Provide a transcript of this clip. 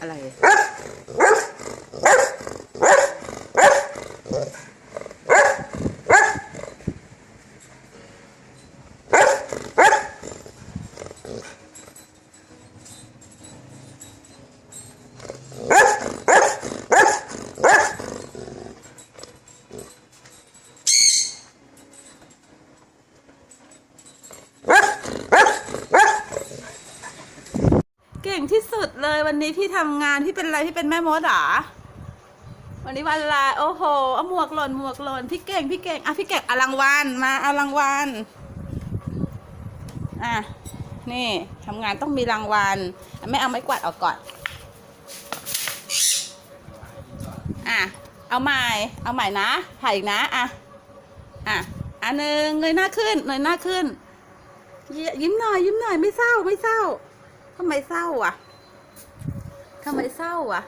อะไรเก่งที่สุดเลยวันนี้พี่ทำงานพี่เป็นอะไรพี่เป็นแม่มดเหรอวันนี้วันอะไรโอ้โหเอาหมวกหล่นหมวกหล่นพี่เก่งพี่เก่งอะพี่เก่งอารางวัลมาอารางวัลอะนี่ทำงานต้องมีรางวัลอะไม่เอาไม้กวาดออกก่อนอะเอาใหม่เอาใหม่นะถ่ายอีกนะอะอะอันหนึ่งเงยหน้าขึ้นเงยหน้าขึ้น ยิ้มหน่อยยิ้มหน่อยไม่เศร้าไม่เศร้า ทำไมเศร้าอะทำไมเศร้าอะ